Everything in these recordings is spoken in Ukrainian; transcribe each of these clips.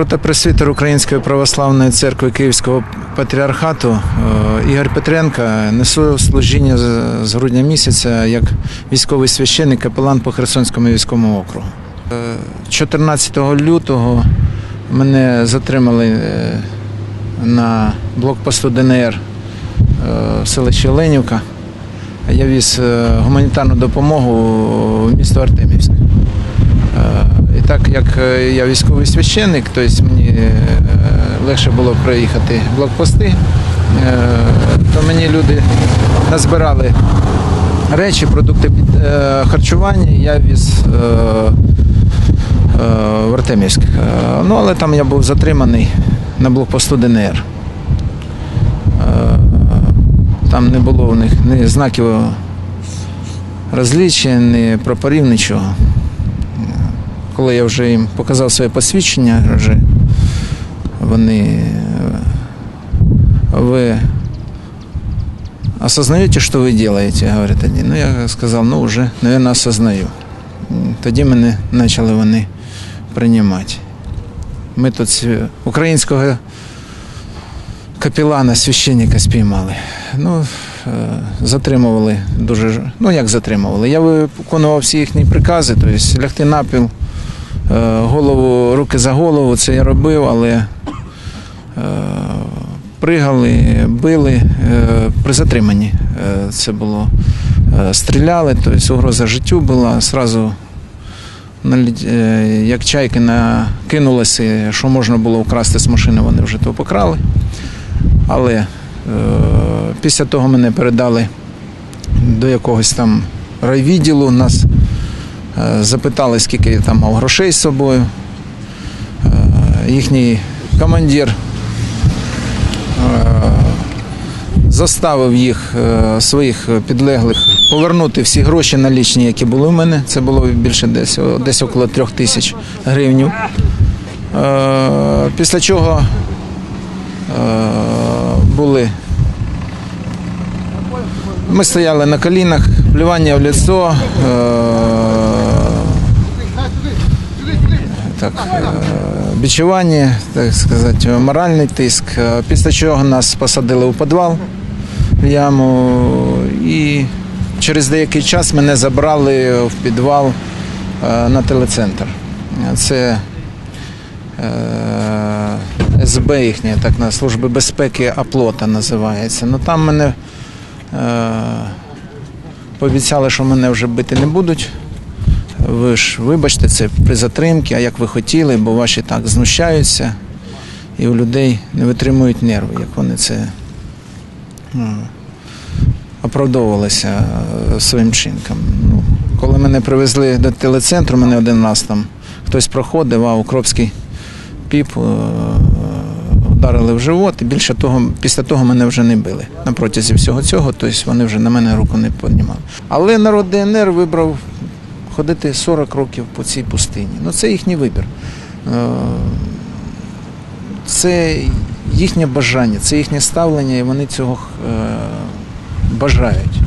Протопресвітер Української православної церкви Київського патріархату е, Ігор Петренко несу служіння з- грудня місяця як військовий священник капелан по Херсонському військовому округу. Е, 14 лютого мене затримали е, на блокпосту ДНР е, в селищі Ленівка. Я віз е, гуманітарну допомогу в місто Артемівськ. Е, І так як е, я військовий священник, тобто мені е, легше було проїхати блокпости, то мені люди назбирали речі, продукти харчування, я віз в Артемівськ. Ну, але там я був затриманий на блокпосту ДНР. Там не було в них ні знаків розлічення, ні прапорів, нічого коли я вже їм показав своє посвідчення, вже вони е, ви осознаєте, що ви робите? Говорять вони. Ну, я сказав, ну вже, мабуть, осознаю. Тоді мене почали вони приймати. Ми тут українського капілана, священника спіймали. Ну, е, затримували дуже. Ну, як затримували? Я виконував всі їхні прикази, тобто лягти на піл, е, голову, руки за голову, це я робив, але е, пригали, били е, при затриманні. е, Це було. Е, Стріляли, тобто угроза життю була. Сразу е, як чайки накинулися, що можна було вкрасти з машини, вони вже то покрали. Але е, після того мене передали до якогось там райвідділу. Нас е, запитали, скільки я там мав грошей з собою. Е, їхній командир е, заставив їх, е, своїх підлеглих, повернути всі гроші налічні, які були в мене. Це було більше десь, десь около трьох тисяч гривень. Е, Після чого е, були. Ми стояли на колінах, плювання в лицо. Так, е, бичування, так сказати, моральний тиск. Е, Після чого нас посадили у підвал в яму і через деякий час мене забрали в підвал е, на телецентр. Це е, СБ їхня, так на служби безпеки Аплота називається. Ну там мене е, пообіцяли, що мене вже бити не будуть. Ви ж вибачте, це при затримці, а як ви хотіли, бо ваші так знущаються, і у людей не витримують нерви, як вони це е, оправдовувалися е, своїм чинком. Ну, коли мене привезли до телецентру, мене один раз там хтось проходив, а Укропський піп е, ударили в живот, і більше того, після того мене вже не били. На протязі всього цього, тобто вони вже на мене руку не піднімали. Але народ ДНР вибрав ходити 40 років по цій пустині. Ну це їхній вибір. Е, Це їхнє бажання, це їхнє ставлення, і вони цього е, бажають.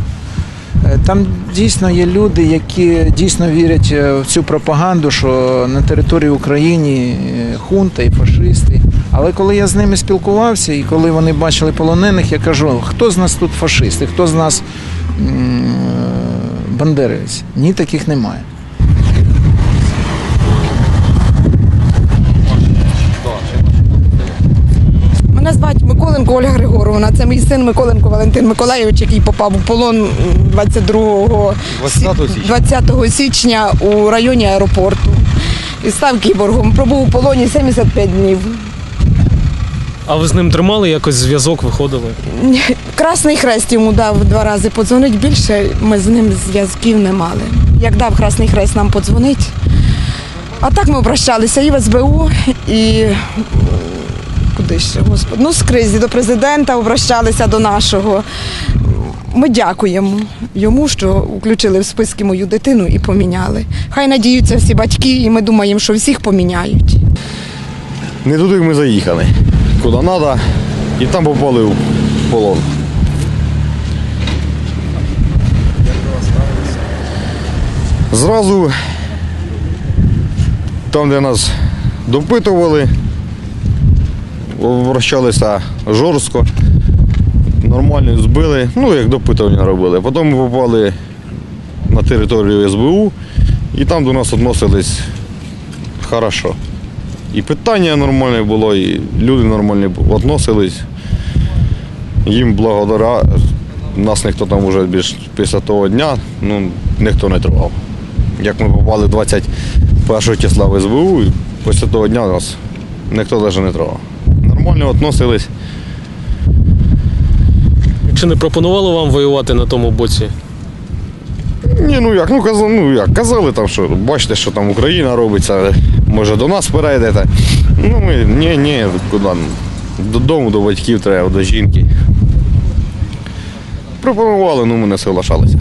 Е, Там дійсно є люди, які дійсно вірять в цю пропаганду, що на території України хунта і фашисти. Але коли я з ними спілкувався, і коли вони бачили полонених, я кажу, хто з нас тут фашисти, хто з нас бандерівець? Ні, таких немає. Мене звати Миколенко Ольга Григоровна. Це мій син Миколенко Валентин Миколайович, який попав у полон 22 20 січня. 20 січня у районі аеропорту. І став кіборгом. Пробув у полоні 75 днів. А ви з ним тримали якось зв'язок, виходили? Красний хрест йому дав два рази подзвонить більше. Ми з ним зв'язків не мали. Як дав Красний Хрест нам подзвонить. А так ми прощалися і в СБУ, і куди ще, господи, ну скрізь до президента обращалися до нашого. Ми дякуємо йому, що включили в списки мою дитину і поміняли. Хай надіються всі батьки, і ми думаємо, що всіх поміняють. Не туди ми заїхали. Куди треба, і там попали в полон. Зразу там, де нас допитували, вращалися жорстко, нормально збили, ну як допитування робили. Потім ми попали на територію СБУ і там до нас відносились хорошо. І питання нормальне було, і люди нормальні відносились. Їм благодаря нас ніхто там вже більш після того дня ну, ніхто не тривав. Як ми попали 21 числа в СБУ, і після того дня нас ніхто навіть не тривав. Нормально відносились. Чи не пропонували вам воювати на тому боці? Ні, ну як, ну казали, ну як, казали там, що бачите, що там Україна робиться, може до нас перейдете. Ну ми ні, ні, куди? Додому, до батьків треба, до жінки. Пропонували, ну ми не соглашалися.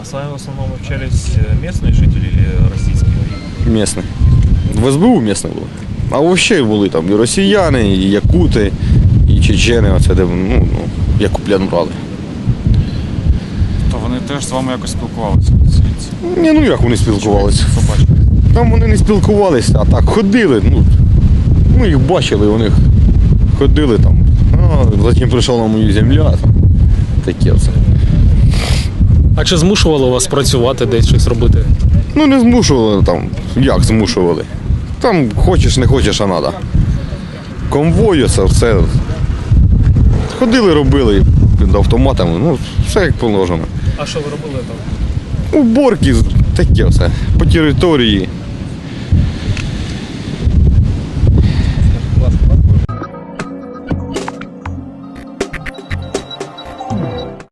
А с вами в основном общались э, местные жители или российские? Місні. В СБУ місні були. А взагалі були там і росіяни, і якути, і чечени, оце де ну, ну, як куплян брали. То вони теж з вами якось спілкувалися. Ні, ну як вони спілкувалися? Побачили. Там вони не спілкувалися, а так ходили. Ну, ми їх бачили, вони ходили там. А, затім прийшов на мою землю, а там таке все. А чи змушували вас працювати десь щось робити? Ну не змушували там. Як змушували? Там хочеш, не хочеш, а треба. Конвою це все. Ходили, робили під автоматами, ну, все як положено. А що ви робили там? Уборки, таке все. По території.